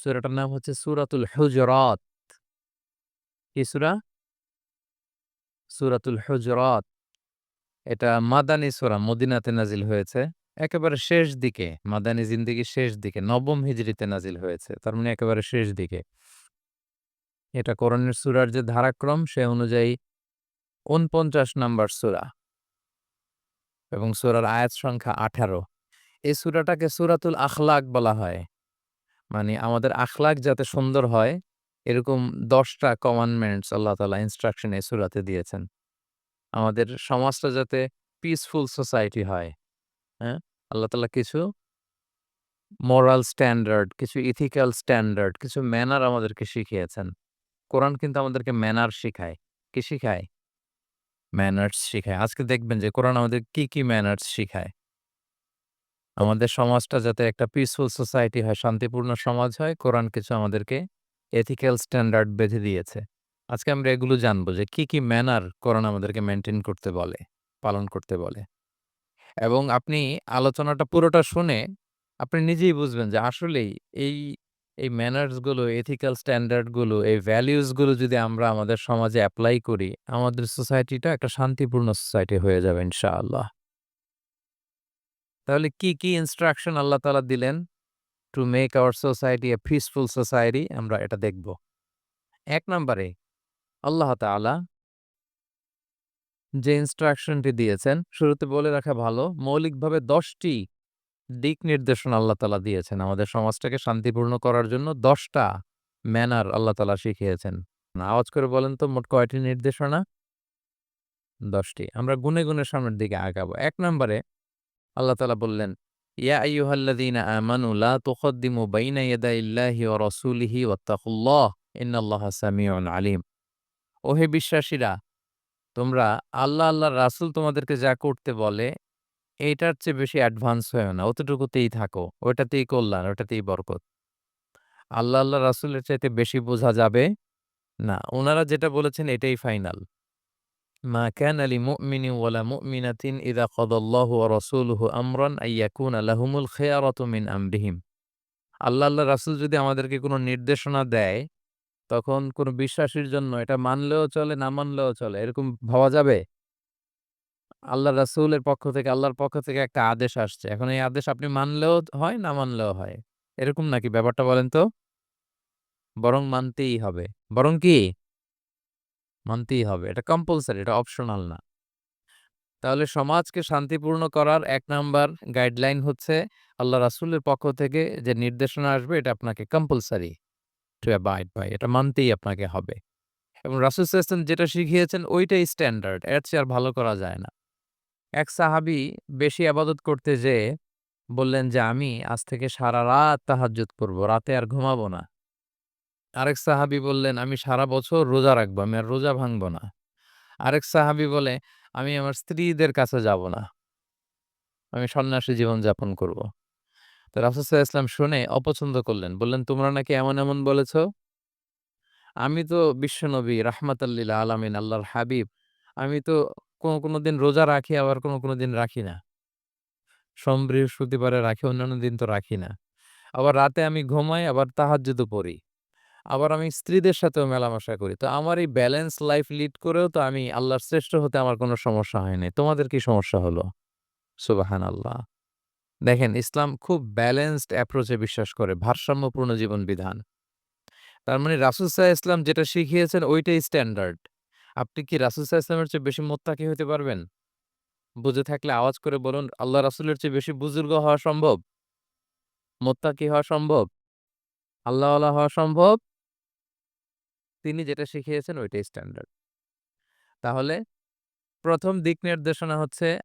সূরাটার নাম হচ্ছে সূরাতুল হুজরাত। কি সূরা? সূরাতুল হুজরাত। এটা মাদানী সূরা, মদিনাতে নাজিল হয়েছে। একেবারে শেষ দিকে, মাদানী জিন্দেগির শেষ দিকে, নবম হিজরিতে নাজিল হয়েছে। তার মানে একেবারে শেষ দিকে। এটা কোরআনের সূরার যে ধারাক্রম, সে অনুযায়ী ৪৯ নাম্বার সূরা। এবং সূরার আয়াত সংখ্যা ১৮ এই সূরাটাকে সূরাতুল আখলাক বলা হয়। মানে আমাদের আখলাক যাতে সুন্দর হয় এরকম ১০ টা কমান্ডমেন্টস আল্লাহ তাআলা ইনস্ট্রাকশন এই সূরাতে দিয়েছেন। আমাদের সমাজটা যাতে পিসফুল সোসাইটি হয়। হ্যাঁ? আল্লাহ তাআলা কিছু মোরাল স্ট্যান্ডার্ড, কিছু ইথিক্যাল স্ট্যান্ডার্ড, কিছু ম্যানার আমাদেরকে শিখিয়েছেন। কোরআন কিন্তু আমাদেরকে ম্যানার শিখায়। কি শিখায়? ম্যানার্স শিখায়। আজকে দেখবেন যে কোরআন আমাদের কি, কি ম্যানার্স শিখায়। আমাদের সমাজটা যাতে একটা পিসফুল সোসাইটি হয়, শান্তিপূর্ণ সমাজ হয়, কোরআন কিছু আমাদেরকে এথিক্যাল স্ট্যান্ডার্ড বেঁধে দিয়েছে। আজকে আমরা এগুলো জানব যে কি, কি ম্যানার কোরআন আমাদেরকে মেইনটেইন করতে বলে, পালন করতে বলে। এবং আপনি আলোচনাটা পুরোটা শুনে আপনি নিজেই বুঝবেন যে আসলেই এই, এই ম্যানার্সগুলো এথিক্যাল স্ট্যান্ডার্ডগুলো এই ভ্যালিউসগুলো যদি আমরা আমাদের সমাজে অ্যাপ্লাই করি, আমাদের সোসাইটিটা একটা শান্তিপূর্ণ সোসাইটি হয়ে যাবে ইনশাআল্লাহ। তাহলে কি, কি ইনস্ট্রাকশন আল্লাহ তাআলা দিলেন to make our society a peaceful society আমরা এটা দেখব। এক নম্বরে আল্লাহ তাআলা যে ইনস্ট্রাকশনটি দিয়েছেন শুরুতে বলে রাখা ভালো মৌলিকভাবে ১০ টি দিক নির্দেশনা আল্লাহ তাআলা দিয়েছেন। আমাদের সমাজটাকে শান্তিপূর্ণ করার জন্য দশটা ম্যানার আল্লাহ তাআলা শিখিয়েছেন। আওয়াজ করে বলেন তো মোট কয়টি নির্দেশনা? দশটি আমরা গুনে, গুনে সামনের দিকে আগাবো। এক নম্বরে আল্লাহ তাআলা বললেন, ইয়া আইয়ুহাল্লাযীনা আমানু লা তুকদ্দিমু বাইনা ইয়াদাইল্লাহি ওয়া রাসূলিহি ওয়াত্তাকুল্লাহ ইন্নাল্লাহা সামিউন আলিম। ওহে বিশ্বাসীরা তোমরা আল্লাহ, আল্লাহর রাসূল তোমাদেরকে যা করতে বলে এইটার চেয়ে বেশি অ্যাডভান্স হইও না। অতটুকুতেই থাকো। ওটাতেই কল্যাণ, ওটাতেই বরকত। আল্লাহ, আল্লাহর রাসূলের চাইতে বেশি বোঝা যাবে না। ওনারা যেটা বলেছেন এটাই ফাইনাল। মা কানা লিমুমিনিন ওয়ালা মুমিনাতিন ইযা কাদাল্লাহু ওয়া রাসূলুহু আমরান আইয়াকুনা লাহুমুল খিয়ারাতু মিন আমরিহিম। আল্লাহ, আল্লাহর রাসূল যদি আমাদেরকে কোনো নির্দেশনা দেয়, তখন কোনো বিশ্বাসীর জন্য এটা মানলেও চলে, না মানলেও চলে। এরকম ভাবা যাবে? আল্লাহ রাসূলের পক্ষ থেকে আল্লাহর পক্ষ থেকে একটা আদেশ আসছে। এখন এই আদেশ আপনি মানলেও হয়, না মানলেও হয়। এরকম নাকি ব্যাপারটা বলেন তো? বরং মানতেই হবে। বরং কি? মানতেই হবে। এটা কম্পালসারি এটা অপশনাল না। তাহলে সমাজকে শান্তিপূর্ণ করার এক নাম্বার গাইডলাইন হচ্ছে আল্লাহ রাসূলের পক্ষ থেকে যে নির্দেশনা আসবে এটা আপনাকে কম্পালসারি টু অ্যাবাইড বাই। এটা মানতেই আপনাকে হবে। এবং রাসূল ওয়াসাল্লাম যেটা শিখিয়েছেন ওইটাই স্ট্যান্ডার্ড। এর চেয়ে আর ভালো করা যায় না। এক সাহাবী বেশি আবাদত করতে যেয়ে বললেন যে, "আমি আজ থেকে সারারাত তাহাজ্জুদ করব। রাতে আর ঘুমাবো না।" আরেক সাহাবি বললেন, "আমি সারা বছর রোজা রাখব। আমি আর রোজা ভাঙবো না।" আরেক সাহাবি বলে, "আমি আমার স্ত্রীদের কাছে যাব না। আমি সন্ন্যাসী জীবন যাপন করব।" তো রাসূল সাল্লাল্লাহু শুনে অপছন্দ করলেন। বললেন, "তোমরা নাকি এমন, এমন বলেছ? আমি তো বিশ্বনবী রাহমাতাল লিল আলামিন আল্লাহর হাবিব। আমি তো কোনো, কোনো দিন রোজা রাখি আবার কোনো, কোনো দিন রাখি না। সোম, বৃহস্পতিবারে রাখি, অন্যান্য দিন তো রাখি না। আবার রাতে আমি ঘুমাই, আবার তাহাজ্জুদও পড়ি। আবার আমি স্ত্রীদের সাথেও মেলামেশা করি। তো আমার এই ব্যালেন্স লাইফ লিড করেও তো আমি আল্লাহর শ্রেষ্ঠ হতে আমার কোনো সমস্যা হয়নি। তোমাদের কি সমস্যা হলো?" সুবহানাল্লাহ। দেখেন ইসলাম খুব ব্যালেন্সড অ্যাপ্রোচে বিশ্বাস করে, ভারসাম্যপূর্ণ জীবন বিধান। তার মানে রাসূল সাল্লাল্লাহু ওয়াসাল্লাম যেটা শিখিয়েছেন ওইটাই স্ট্যান্ডার্ড। আপনি কি রাসূল সাল্লাল্লাহু ওয়াসাল্লামের চেয়ে বেশি মুত্তাকি হতে পারবেন? বুঝে থাকলে আওয়াজ করে বলুন, আল্লাহ রাসূলের চেয়ে বেশি বুজুর্গ হওয়া সম্ভব? মুত্তাকি হওয়া সম্ভব? আল্লাহওয়ালা হওয়া সম্ভব? তিনি যেটা শিখিয়েছেন ওইটাই স্ট্যান্ডার্ড। তাহলে প্রথম দিক নির্দেশনা হচ্ছে